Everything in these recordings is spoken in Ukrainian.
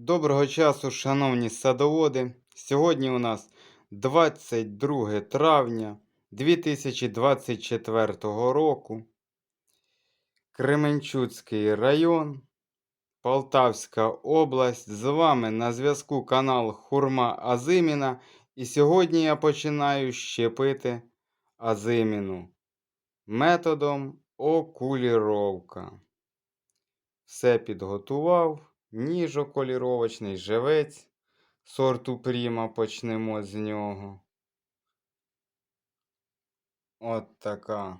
Доброго часу, шановні садоводи. Сьогодні у нас 22 травня 2024 року. Кременчуцький район, Полтавська область. З вами на зв'язку канал Хурма Азиміна. І сьогодні я починаю щепити азиміну методом окуліровка. Все підготував. Ніжоколіровочний живець сорту Пріма почнемо з нього. От така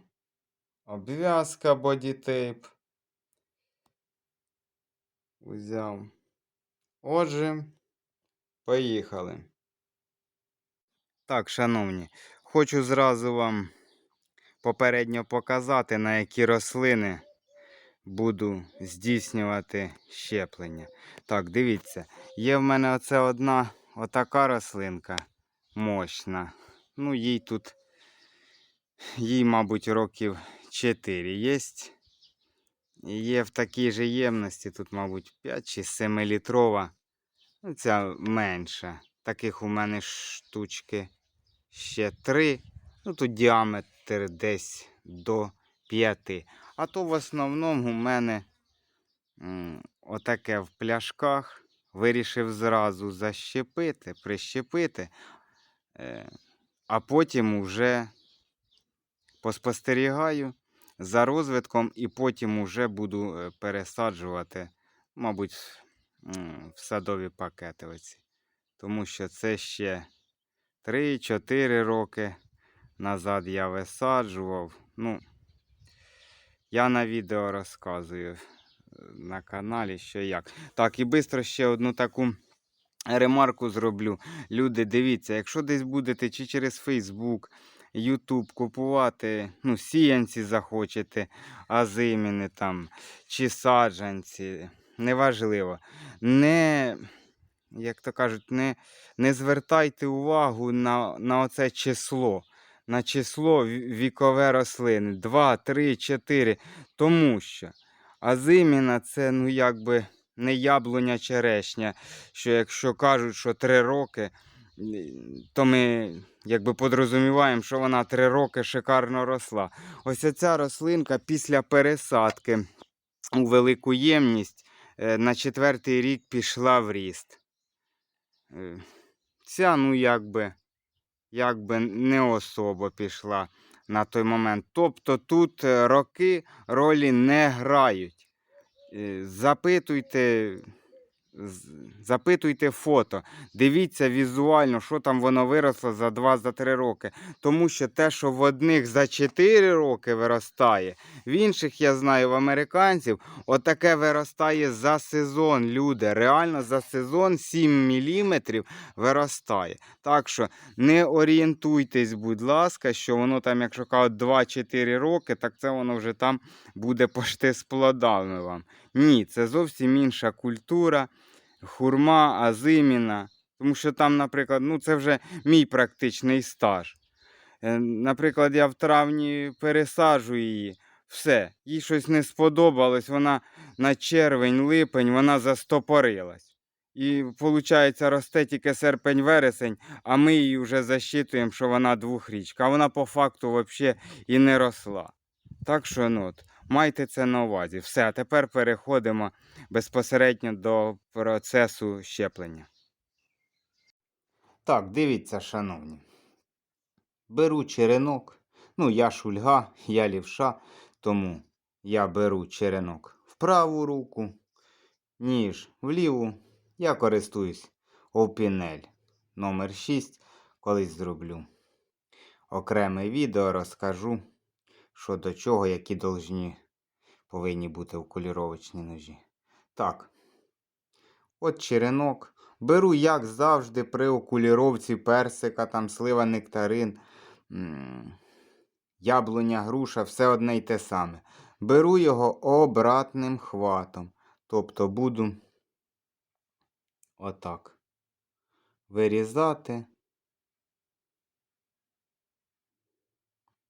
обв'язка бодітейп. Узяв. Отже, поїхали. Так, шановні, хочу зразу вам попередньо показати, на які рослини буду здійснювати щеплення. Так, дивіться, є в мене оце одна отака рослинка мощна. Ну, їй тут, їй, мабуть, років 4 є. Є в такій же ємності, тут, мабуть, 5 чи 7 літрова. Ну, ця менша. Таких у мене штучки ще 3. Ну, тут діаметр десь до 5. А то в основному у мене отаке в пляшках. Вирішив зразу защепити, прищепити, е, а потім вже поспостерігаю за розвитком і потім вже буду е, пересаджувати, мабуть, в садові пакети. Оці. Тому що це ще 3-4 роки назад я висаджував. Ну, я на відео розказую е, на каналі, що як. Так, і швидко ще одну таку ремарку зроблю. Люди, дивіться, якщо десь будете чи через Фейсбук, Ютуб купувати, ну, сіянці захочете, азиміни там, чи саджанці, неважливо. Не, як то кажуть, не, не звертайте увагу на, на оце число. На число вікове рослини 2, 3, 4. Тому що азиміна це ну якби не яблуня черешня. Що якщо кажуть, що 3 роки, то ми якби подрозуміваємо, що вона 3 роки шикарно росла. Ось ця рослинка після пересадки у велику ємність е, на четвертий рік пішла в ріст. Е, Ця, ну якби якби не особо пішла на той момент. Тобто тут е, роки ролі не грають. Е, Запитуйте, запитуйте фото, дивіться візуально, що там воно виросло за 2-3 роки. Тому що те, що в одних за 4 роки виростає, в інших, я знаю, в американців, отаке виростає за сезон, люди. Реально за сезон 7 мм виростає. Так що не орієнтуйтесь, будь ласка, що воно там, якщо кажуть 2-4 роки, так це воно вже там буде пошти з плодами вам. Ні, це зовсім інша культура, хурма, азиміна. Тому що там, наприклад, ну це вже мій практичний стаж. Е, Наприклад, я в травні пересаджу її. Все, їй щось не сподобалось, вона на червень, липень, вона застопорилась. І виходить, росте тільки серпень-вересень, а ми її вже засчитуємо, що вона двохрічка, а вона по факту взагалі і не росла. Так що ну, от, майте це на увазі. Все, а тепер переходимо безпосередньо до процесу щеплення. Так, дивіться, шановні. Беру черенок. Ну, я шульга, я лівша, тому я беру черенок в праву руку, ніж в ліву. Я користуюсь Опінель номер 6 колись зроблю. Окреме відео розкажу, що до чого, які должні повинні бути окуліровочні ножі. Так, от черенок. Беру, як завжди, при окуліровці персика, там слива нектарин, яблуня, груша, все одне й те саме. Беру його обратним хватом. Тобто буду отак вирізати.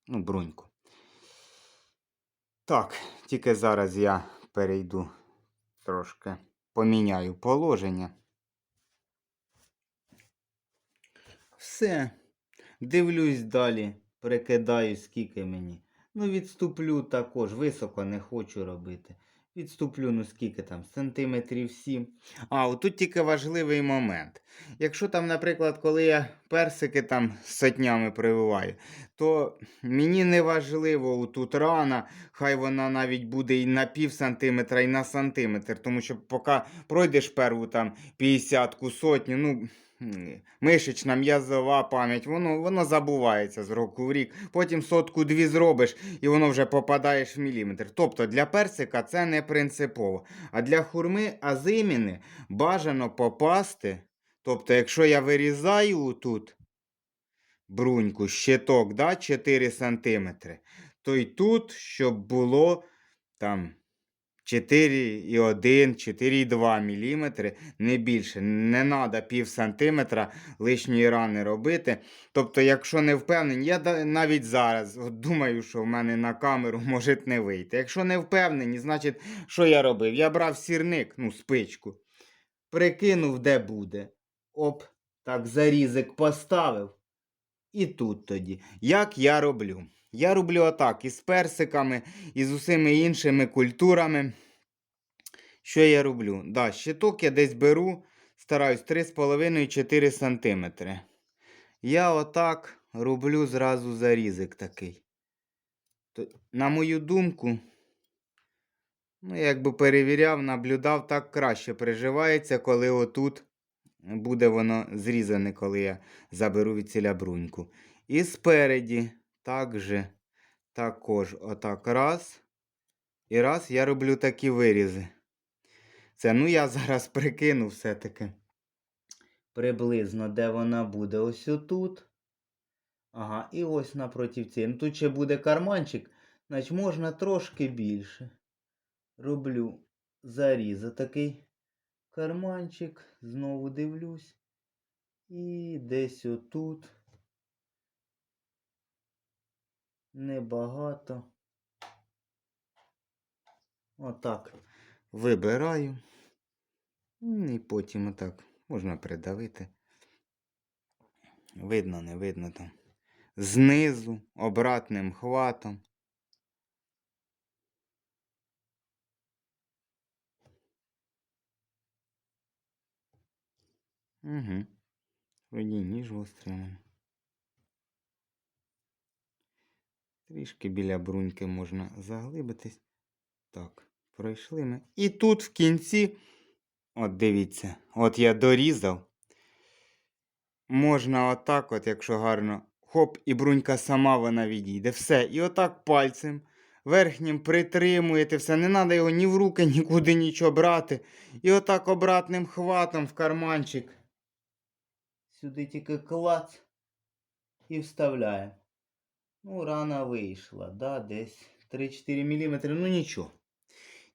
Ну, бруньку. Так, тільки зараз я перейду трошки, поміняю положення. Все. Дивлюсь далі, прикидаю, скільки мені. Ну, відступлю також, високо не хочу робити. Відступлю, ну скільки там, сантиметрів 7. А, отут тільки важливий момент. Якщо там, наприклад, коли я персики там сотнями прививаю, то мені не важливо тут рана, хай вона навіть буде і на пів сантиметра, і на сантиметр. Тому що поки пройдеш перву там 50-ку сотню, ну. Мишечна м'язова пам'ять, воно, воно забувається з року в рік. Потім сотку дві зробиш, і воно вже попадаєш в міліметр. Тобто для персика це не принципово. А для хурми азиміни бажано попасти. Тобто, якщо я вирізаю тут бруньку, щиток, да, 4 см, то й тут, щоб було там 4,1, 4,2 мм, не більше. Не треба пів сантиметра лишньої рани робити. Тобто, якщо не впевнені, я навіть зараз думаю, що в мене на камеру може не вийти. Якщо не впевнені, значить, що я робив? Я брав сірник, ну, спичку, прикинув, де буде. Оп, так, зарізик поставив. І тут тоді. Як я роблю? Я роблю отак із персиками, і з усіми іншими культурами. Що я роблю? Да, щиток я десь беру, стараюсь 3,5-4 см. Я отак роблю зразу зарізик такий. На мою думку, ну, якби перевіряв, наблюдав, так краще приживається, коли отут буде воно зрізане, коли я заберу від ціля бруньку. І спереді також, також отак раз. І раз я роблю такі вирізи. Це, ну, я зараз прикину все-таки. Приблизно, де вона буде. Ось отут. Ага, і ось напроти цієї. Ну, Тут ще буде карманчик, значить можна трошки більше. Роблю заріз такий карманчик. Знову дивлюсь. І десь отут. Небагато. Отак. Вибираю. І потім отак можна придавити. Видно, не видно там. Знизу, обратним хватом. Угу. Вроді ніж гострий. у мене. Трішки біля бруньки можна заглибитись. Так, пройшли ми. І тут в кінці, от дивіться, от я дорізав. Можна отак, от, якщо гарно, хоп, і брунька сама вона відійде. Все. І отак пальцем верхнім притримуєте все. Не треба його ні в руки, нікуди нічого брати. І отак обратним хватом в карманчик. Сюди тільки клац і вставляємо. Ну, рана вийшла, да, десь 3-4 мм. Ну нічого.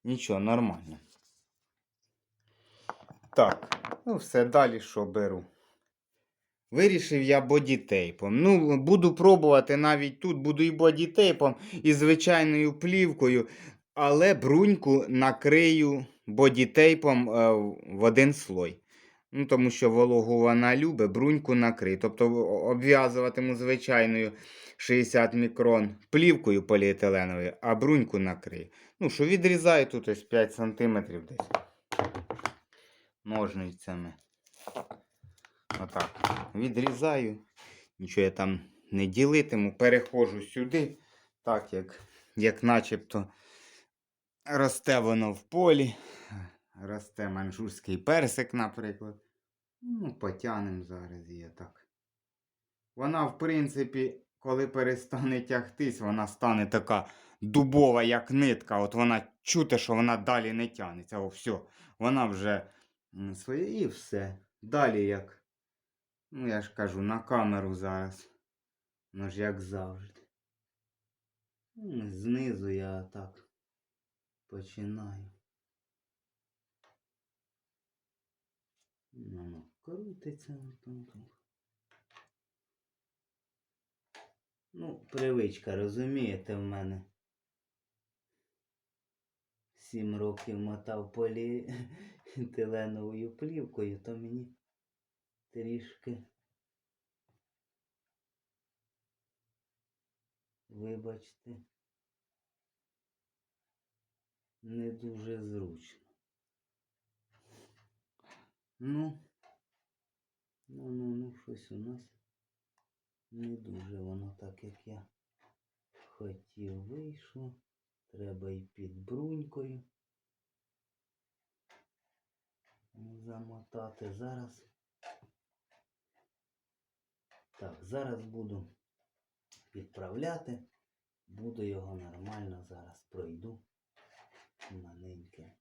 Нічого, нормально. Так, ну все, далі що беру. Вирішив я бодітейпом. Ну, буду пробувати навіть тут, буду і бодітейпом, і звичайною плівкою, але бруньку накрию бодітейпом е, в один слой. Ну, тому що вологу вона любить, бруньку накрию. Тобто обв'язуватиму звичайною 60 мікрон плівкою поліетиленовою, а бруньку накрию. Ну, що відрізаю тут ось 5 см десь. Ножницями. Отак. Відрізаю. Нічого я там не ділитиму. Переходжу сюди. Так, як, як начебто росте воно в полі. Росте манчжурський персик, наприклад. Ну, потягнемо зараз її так. Вона, в принципі, коли перестане тягтись, вона стане така дубова, як нитка. От вона чути, що вона далі не тягнеться. О, все. Вона вже своє і все. Далі як. Ну, я ж кажу, на камеру зараз. Ну ж як завжди. Знизу я так починаю. Воно крутиться. Ну, привичка, розумієте, в мене. Сім років мотав поліетиленовою плівкою, то мені трішки. Вибачте, не дуже зручно. Ну, ну, ну, ну, щось у нас не дуже воно так, як я хотів, вийшло. Треба і під брунькою замотати. Зараз. Так, зараз буду підправляти. Буду його нормально зараз пройду. Маленьке.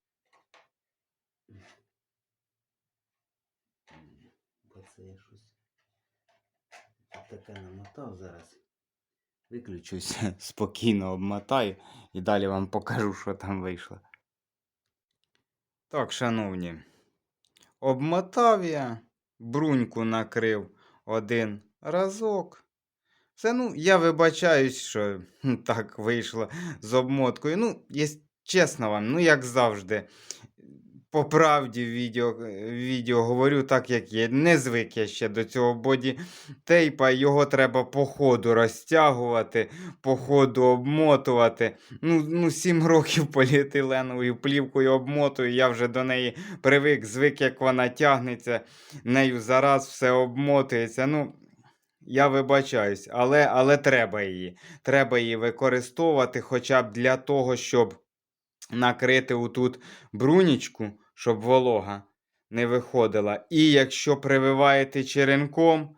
Бо це я щось таке намотав зараз. Виключусь, спокійно обмотаю і далі вам покажу, що там вийшло. Так, шановні, обмотав я, бруньку накрив один разок. Все, ну, я вибачаюсь, що так вийшло з обмоткою. Ну, є, чесно вам, ну, як завжди. По правді відео, відео говорю так, як є. Не звик я ще до цього боді тейпа, його треба по ходу розтягувати, по ходу обмотувати. Ну, ну 7 років поліетиленовою плівкою обмотую, я вже до неї привик, звик, як вона тягнеться, нею зараз все обмотується. Ну, я вибачаюсь, але, але треба її. Треба її використовувати хоча б для того, щоб накрити отут брунічку, щоб волога не виходила. І якщо прививаєте черенком,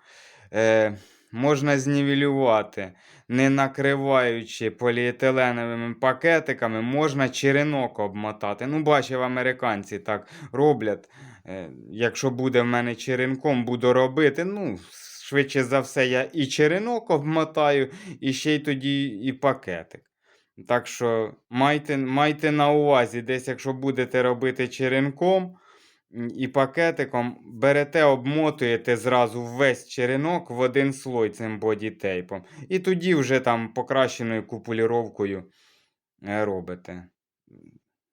е, можна знівелювати, не накриваючи поліетиленовими пакетиками, можна черенок обмотати. Ну, бачив, американці так роблять. Е, якщо буде в мене черенком, буду робити. ну, Швидше за все, я і черенок обмотаю, і ще й тоді і пакетик. Так що майте, майте на увазі, десь, якщо будете робити черенком і пакетиком, берете, обмотуєте зразу весь черенок в один слой цим бодітейпом. І тоді вже там покращеною купуліровкою е, робите.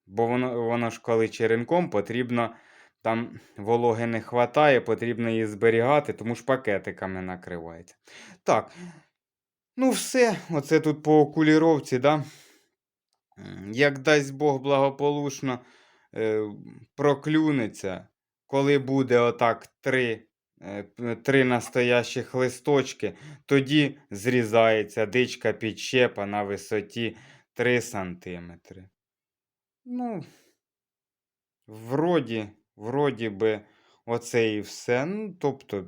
Бо воно, воно ж коли черенком потрібно. Там вологи не вистачає, потрібно її зберігати, тому ж пакетиками накривається. Так, ну все, оце тут по окуліровці, да? Як дасть Бог благополучно е, проклюнеться, коли буде отак три, е, три настоящих листочки, тоді зрізається дичка підщепа на висоті 3 см. Ну, вроді, вроді би, оце і все. Ну, тобто,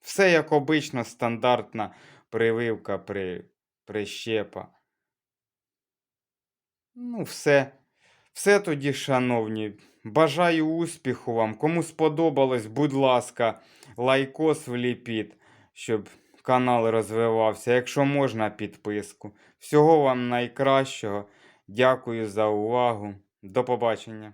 все як обично, стандартна прививка при, прищепа. Ну, все. Все тоді, шановні. Бажаю успіху вам. Кому сподобалось, будь ласка, лайкос вліпіть, щоб канал розвивався. Якщо можна, підписку. Всього вам найкращого. Дякую за увагу. До побачення.